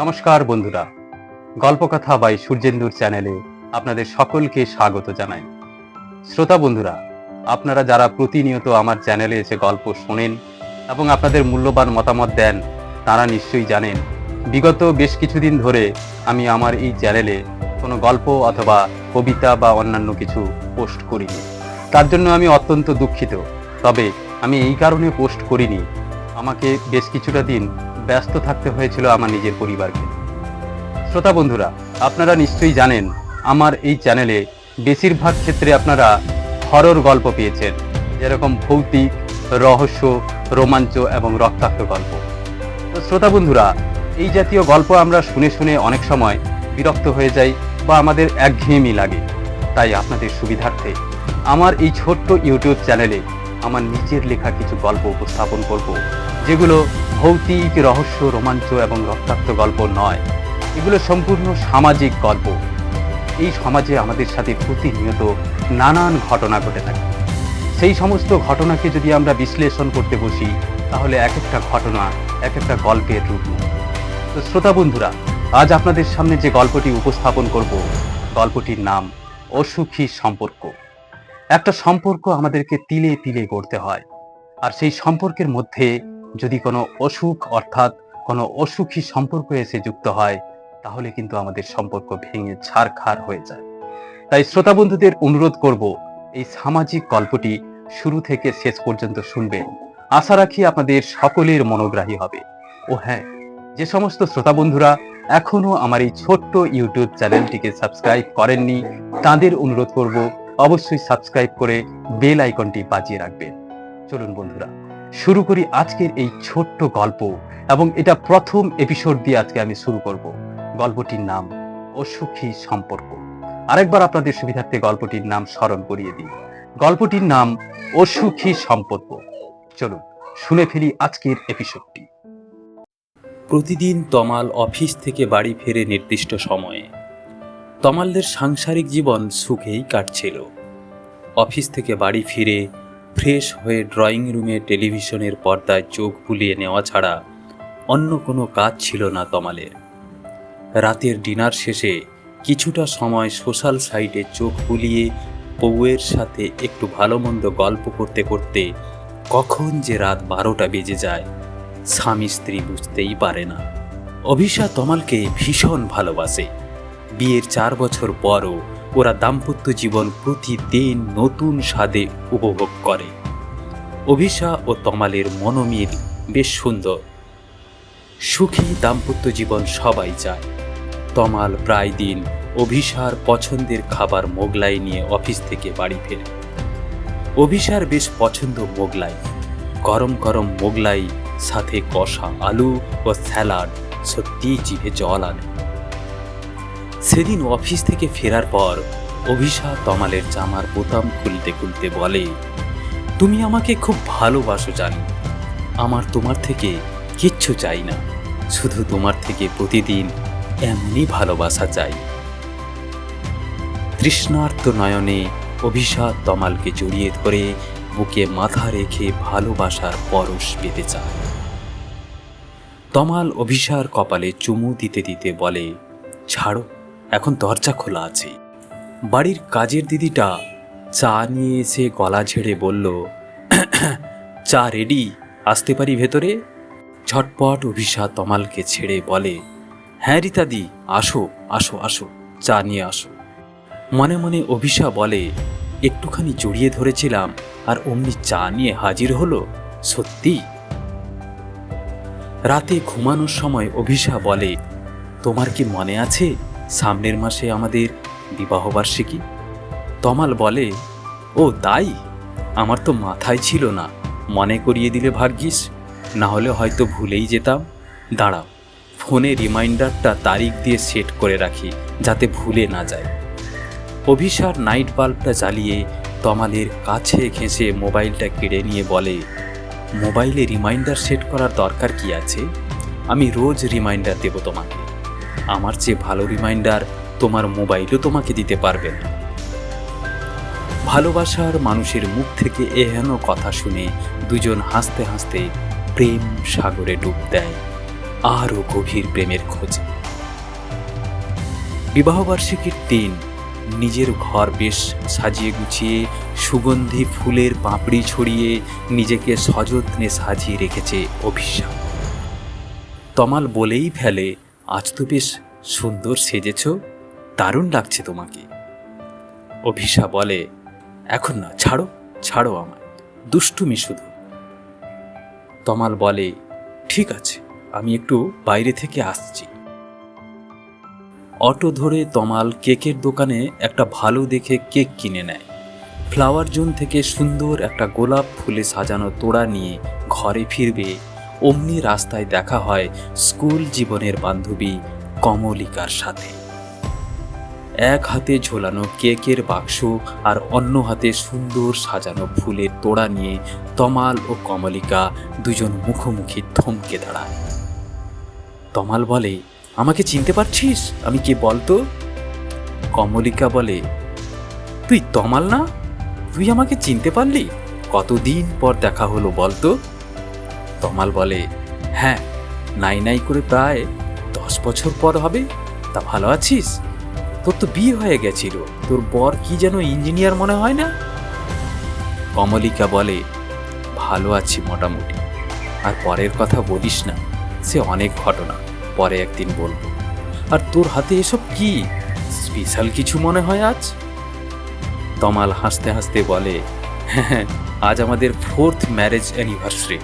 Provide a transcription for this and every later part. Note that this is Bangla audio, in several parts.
নমস্কার বন্ধুরা, গল্পকথা বাই সূর্যেন্দুর চ্যানেলে আপনাদের সকলকে স্বাগত জানাই। শ্রোতা বন্ধুরা, আপনারা যারা প্রতিনিয়ত আমার চ্যানেলে এসে গল্প শোনেন এবং আপনাদের মূল্যবান মতামত দেন, তারা নিশ্চয়ই জানেন, বিগত বেশ কিছুদিন ধরে আমি আমার এই চ্যানেলে কোনো গল্প অথবা কবিতা বা অন্যান্য কিছু পোস্ট করিনি। তার জন্য আমি অত্যন্ত দুঃখিত, তবে আমি এই কারণে পোস্ট করিনি। আমাকে বেশ কিছুটা দিন ব্যস্ত থাকতে হয়েছিল আমার নিজের পরিবারকে। শ্রোতা বন্ধুরা, আপনারা নিশ্চয়ই জানেন, আমার এই চ্যানেলে বেশিরভাগ ক্ষেত্রে আপনারা হরর গল্প পেয়েছেন, যেরকম ভৌতিক, রহস্য, রোমাঞ্চ এবং রক্তাক্ত গল্প। তো শ্রোতা বন্ধুরা, এই জাতীয় গল্প আমরা শুনে শুনে অনেক সময় বিরক্ত হয়ে যাই বা আমাদের একঘেয়েমি লাগে। তাই আপনাদের সুবিধার্থে আমার এই ছোট্ট ইউটিউব চ্যানেলে আমার নিজের লেখা কিছু গল্প উপস্থাপন করব। যেগুলো ভৌতিক রহস্য, রোমাঞ্চ এবং রক্তাক্ত গল্প নয়। এগুলো সম্পূর্ণ সামাজিক গল্প। এই সমাজে আমাদের সাথে প্রতিনিয়ত নানান ঘটনা ঘটে থাকে। সেই সমস্ত ঘটনাকে যদি আমরা বিশ্লেষণ করতে বসি, তাহলে এক একটা ঘটনা, এক একটা গল্পের রূপ তো শ্রোতা বন্ধুরা, আজ আপনাদের সামনে যে গল্পটি উপস্থাপন করব, গল্পটির নাম অসুখী সম্পর্ক। একটা সম্পর্ক আমাদেরকে তিলে তিলে গড়তে হয়। আর সেই সম্পর্কের মধ্যে যদি কোনো অসুখ অর্থাৎ কোনো অসুখী সম্পর্ক এসে যুক্ত হয়, তাহলে কিন্তু আমাদের সম্পর্ক ভেঙে ছারখার হয়ে যায়। তাই শ্রোতা বন্ধুদের অনুরোধ করব, এই সামাজিক গল্পটি শুরু থেকে শেষ পর্যন্ত শুনবেন। আশা রাখি আপনাদের সকলের মনোগ্রাহী হবে। ও হ্যাঁ যে সমস্ত শ্রোতা বন্ধুরা এখনও আমার এই ছোট্ট ইউটিউব চ্যানেলটিকে সাবস্ক্রাইব করেননি, তাদের অনুরোধ করব, অবশ্যই সাবস্ক্রাইব করে বেল আইকনটি বাজিয়ে রাখবেন। চলুন বন্ধুরা। শুরু করি আজকের এই ছোট্ট গল্প এবং এটা প্রথম এপিসোড দিয়ে আজকে আমি শুরু করব। গল্পটির নাম অসুখী সম্পর্ক। আরেকবার আপনাদের সুবিধার্থে গল্পটির নাম স্মরণ করিয়ে দিই। গল্পটির নাম অসুখী সম্পর্ক। চলুন, শুনে ফেলি আজকের এপিসোডটি প্রতিদিন তমাল অফিস থেকে বাড়ি ফেরে নির্দিষ্ট সময়ে। তমালদের সাংসারিক জীবন সুখেই কাটছিল। অফিস থেকে বাড়ি ফিরে ফ্রেশ হয়ে ড্রয়িং রুমে টেলিভিশনের পর্দায় চোখ বুলিয়ে নেওয়া ছাড়া অন্য কোনো কাজ ছিল না তমালের। রাতের ডিনার শেষে কিছুটা সময় সোশ্যাল সাইটে চোখ বুলিয়ে বউয়ের সাথে একটু ভালো মন্দ গল্প করতে করতে কখন যে রাত বারোটা বেজে যায়, স্বামী স্ত্রী বুঝতেই পারে না। অভিশা তমালকে ভীষণ ভালোবাসে। বিয়ের চার বছর পরও ওরা দাম্পত্য জীবন প্রতিদিন নতুন স্বাদে উপভোগ করে। অভিশা ও তমালের মনোমিল বেশ সুন্দর। সুখী দাম্পত্য জীবন সবাই চায়। তমাল প্রায় দিন অভিশার পছন্দের খাবার মোগলাই নিয়ে অফিস থেকে বাড়ি ফেরে। অভিশার বেশ পছন্দ মোগলাই। গরম গরম মোগলাই, সাথে কষা আলু ও স্যালাড সত্যিই জিভে জল আনে। সেদিন অফিস থেকে ফেরার পর অভিশা তমালের জামার বোতাম খুলতে খুলতে বলে, তুমি আমাকে খুব ভালোবাসো জানি। আমার তোমার থেকে কিচ্ছু চাই না। শুধু তোমার থেকে প্রতিদিন এমনই ভালোবাসা চাই। তৃষ্ণার্ত নয়নে অভিশা তমালকে জড়িয়ে ধরে বুকে মাথা রেখে ভালোবাসার পরশ পেতে চায়। তমাল অভিশার কপালে চুমু দিতে দিতে বলে, ছাড়ো এখন দরজা খোলা আছে। বাড়ির কাজের দিদিটা চা নিয়ে এসে গলা ঝেড়ে বলল, চা রেডি আসতে পারি ভেতরে? ঝটপট অভিশা তমালকে ছেড়ে বলে হ্যাঁ রীতাদি আসো আসো আসো, চা নিয়ে আসো। মনে মনে অভিশা বলে, একটুখানি জড়িয়ে ধরেছিলাম আর অমনি চা নিয়ে হাজির হলো? সত্যি? রাতে ঘুমানোর সময় অভিশা বলে, তোমার কি মনে আছে সামনের মাসে আমাদের বিবাহবার্ষিকী তমাল বলে, ও, তাই? আমার তো মাথায় ছিল না। মনে করিয়ে দিলে ভাগ্যিস। না হলে হয়তো ভুলেই যেতাম। দাঁড়াও, ফোনে রিমাইন্ডারটা তারিখ দিয়ে সেট করে রাখি, যাতে ভুলে না যায়। অভিশার নাইট বাল্বটা জ্বালিয়ে তমালের কাছে ঘেঁষে মোবাইলটা কেড়ে নিয়ে বলে, মোবাইলে রিমাইন্ডার সেট করার দরকার কি আছে? আমি রোজ রিমাইন্ডার দেব তোমাকে। আমার চেয়ে ভালো রিমাইন্ডার তোমার মোবাইলও তোমাকে দিতে পারবে না। ভালোবাসার মানুষের মুখ থেকে এহেন কথা শুনে দুজন হাসতে হাসতে প্রেম সাগরে ডুব দেয়, আরও গভীর প্রেমের খোঁজে। বিবাহবার্ষিকীর দিন নিজের ঘর বেশ সাজিয়ে গুছিয়ে, সুগন্ধি ফুলের পাপড়ি ছড়িয়ে নিজেকে সযত্নে সাজিয়ে রেখেছে অভিশাপ। তমাল বলেই ফেলে আজ তো বেশ সুন্দর সেজেছ, দারুণ লাগছে তোমাকে। অভিশা বলে, এখন না, ছাড়ো ছাড়ো আমায়, দুষ্টুমি শুধু। তমাল বলে, ঠিক আছে, আমি একটু বাইরে থেকে আসছি। অটো ধরে তমাল কেকের দোকানে একটা ভালো দেখে কেক কিনে নেয়। ফ্লাওয়ার জোন থেকে সুন্দর একটা গোলাপ ফুলে সাজানো তোড়া নিয়ে ঘরে ফিরবে অমনি রাস্তায় দেখা হয় স্কুল জীবনের বান্ধবী কমলিকার সাথে। এক হাতে ঝোলানো কেকের বাক্স আর অন্য হাতে সুন্দর সাজানো ফুলের তোড়া নিয়ে তমাল ও কমলিকা দুজন মুখোমুখি থমকে দাঁড়ায়। তমাল বলে, আমাকে চিনতে পারছিস? আমি কে বলতো কমলিকা বলে, তুই তমাল না? তুই আমাকে চিনতে পারলি? কতদিন পর দেখা হলো বলতো তমাল বলে হ্যাঁ নাই নাই করে প্রায় দশ বছর পর হবে, তা ভালো আছিস? তোর তো বিয়ে হয়ে গেছিল, তোর বর কি যেন ইঞ্জিনিয়ার মনে হয় না? কমলিকা বলে, ভালো আছি মোটামুটি, আর পরের কথা বলিস না, সে অনেক ঘটনা, পরে একদিন বলব। আর তোর হাতে এসব কি, স্পেশাল কিছু মনে হয় আজ? তমাল হাসতে হাসতে বলে হ্যাঁ আজ আমাদের ফোর্থ ম্যারেজ অ্যানিভার্সারি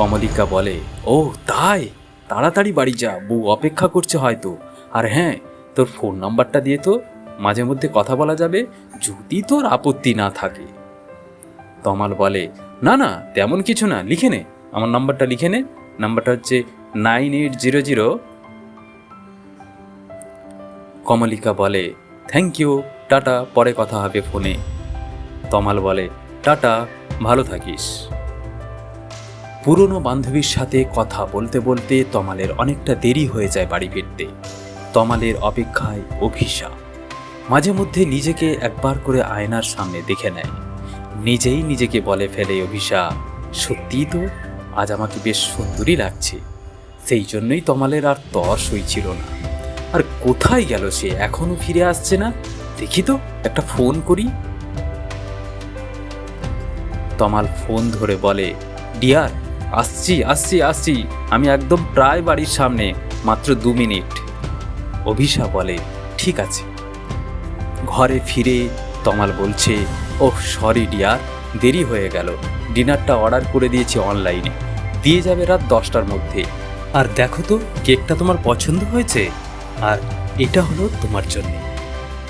কমলিকা বলে ও তাই? তাড়াতাড়ি বাড়ি যা, বউ অপেক্ষা করছে হয়তো। আর হ্যাঁ তোর ফোন নাম্বারটা দিয়ে তো মাঝে মধ্যে কথা বলা যাবে, যদি তোর আপত্তি না থাকে। তমাল বলে, না না, তেমন কিছু না, লিখে নে। আমার নাম্বারটা লিখে নে। নাম্বারটা হচ্ছে nine eight zero zero Kamalika বলে থ্যাংক ইউ টাটা, পরে কথা হবে ফোনে তমাল বলে, টাটা, ভালো থাকিস। পুরনো বান্ধবীর সাথে কথা বলতে বলতে তমালের অনেকটা দেরি হয়ে যায় বাড়ি ফিরতে। তমালের অপেক্ষায় অভিশা মাঝে মধ্যে নিজেকে একবার করে আয়নার সামনে দেখে নেয়। নিজেই নিজেকে বলে ফেলে, অভিশা, সত্যিই তো আজ আমাকে বেশ সুন্দরই লাগছে। সেই জন্যই তমালের আর তর সইছিল না। আর কোথায় গেল সে? এখনও ফিরে আসছে না? দেখি তো, একটা ফোন করি। তমাল ফোন ধরে বলে, ডিয়ার আসছি আসছি আসছি। আমি একদম প্রায় বাড়ির সামনে, মাত্র দু মিনিট। অভিশা বলে, ঠিক আছে। ঘরে ফিরে তমাল বলছে, ওহ, সরি ডিয়ার, দেরি হয়ে গেল। ডিনারটা অর্ডার করে দিয়েছি অনলাইনে। দিয়ে যাবে রাত দশটার মধ্যে। আর দেখো তো, কেকটা তোমার পছন্দ হয়েছে। আর এটা হলো তোমার জন্য।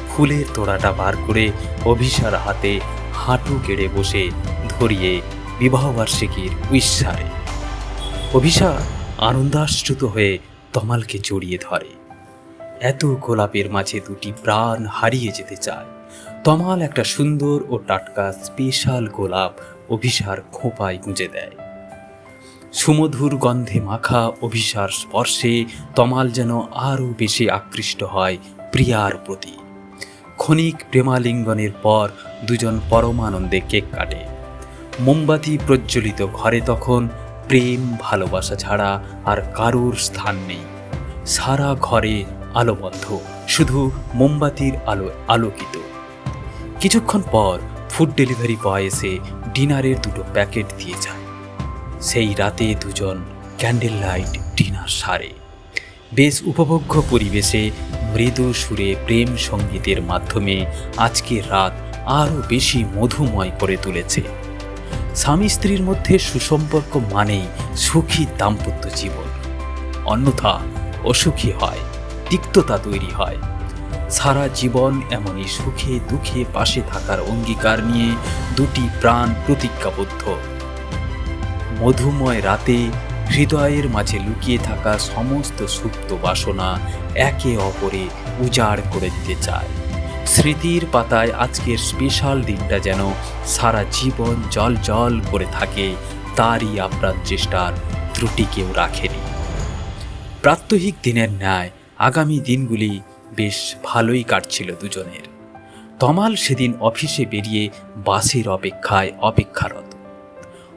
ফুলের তোড়াটা বার করে অভিশার হাতে হাঁটু কেড়ে বসে ধরিয়ে বিবাহবার্ষিকীর উইসারে অভিশা আনন্দাশ্রুত হয়ে তমালকে জড়িয়ে ধরে। এত গোলাপের মাঝে দুটি প্রাণ হারিয়ে যেতে চায়। তমাল একটা সুন্দর ও টাটকা স্পেশাল গোলাপ অভিসার খোঁপায় গুঁজে দেয়। সুমধুর গন্ধে মাখা অভিসার স্পর্শে তমাল যেন আরও বেশি আকৃষ্ট হয় প্রিয়ার প্রতি। ক্ষণিক প্রেমালিঙ্গনের পর দুজন পরমানন্দে কেক কাটে। মোমবাতি প্রজ্বলিত ঘরে তখন প্রেম, ভালোবাসা ছাড়া আর কারুর স্থান নেই। সারা ঘরে আলোবন্ধ, শুধু মোমবাতির আলো, আলোকিত। কিছুক্ষণ পর ফুড ডেলিভারি বয় এসে ডিনারের দুটো প্যাকেট দিয়ে যায়। সেই রাতে দুজন ক্যান্ডেল লাইট ডিনার সারে। বেশ উপভোগ্য পরিবেশে মৃদু সুরে প্রেম সঙ্গীতের মাধ্যমে আজকের রাত আরও বেশি মধুময় করে তুলেছে। স্বামী স্ত্রীর মধ্যে সুসম্পর্ক মানেই সুখী দাম্পত্য জীবন। অন্যথা অসুখী হয়, তিক্ততা তৈরি হয়। সারা জীবন এমনই সুখে দুঃখে পাশে থাকার অঙ্গীকার নিয়ে দুটি প্রাণ প্রতিজ্ঞাবদ্ধ। মধুময় রাতে হৃদয়ের মাঝে লুকিয়ে থাকা সমস্ত সুপ্ত বাসনা একে অপরে উজাড় করে দিতে চায়। স্মৃতির পাতায় আজকের স্পেশাল দিনটা যেন সারা জীবন জল জল করে থাকে, তারই আপ্রাণ চেষ্টার ত্রুটি কেউ রাখেনি। প্রাত্যহিক দিনের ন্যায় আগামী দিনগুলি বেশ ভালোই কাটছিল দুজনের। তমাল সেদিন অফিসে বেরিয়ে বাসের অপেক্ষায় অপেক্ষারত।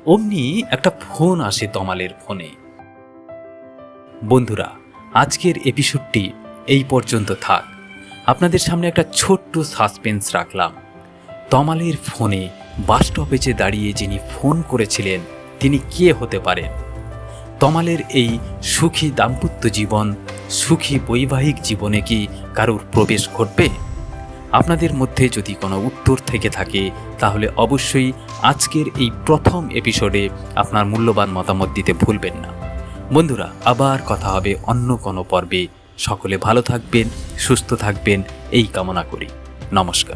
অমনি একটা ফোন আসে তমালের ফোনে। বন্ধুরা, আজকের এপিসোডটি এই পর্যন্ত থাক। আপনাদের সামনে একটা ছোট্ট সাসপেন্স রাখলাম। তমালের ফোনে বাস স্টপেজে দাঁড়িয়ে যিনি ফোন করেছিলেন, তিনি কে হতে পারেন? তমালের এই সুখী দাম্পত্য জীবন, সুখী বৈবাহিক জীবনে কি কারোর প্রবেশ ঘটবে? আপনাদের মধ্যে যদি কোনো উত্তর থেকে থাকে, তাহলে অবশ্যই আজকের এই প্রথম এপিসোডে আপনার মূল্যবান মতামত দিতে ভুলবেন না। বন্ধুরা, আবার কথা হবে অন্য কোনো পর্বে। সকলে ভালো থাকবেন সুস্থ থাকবেন এই কামনা করি। নমস্কার।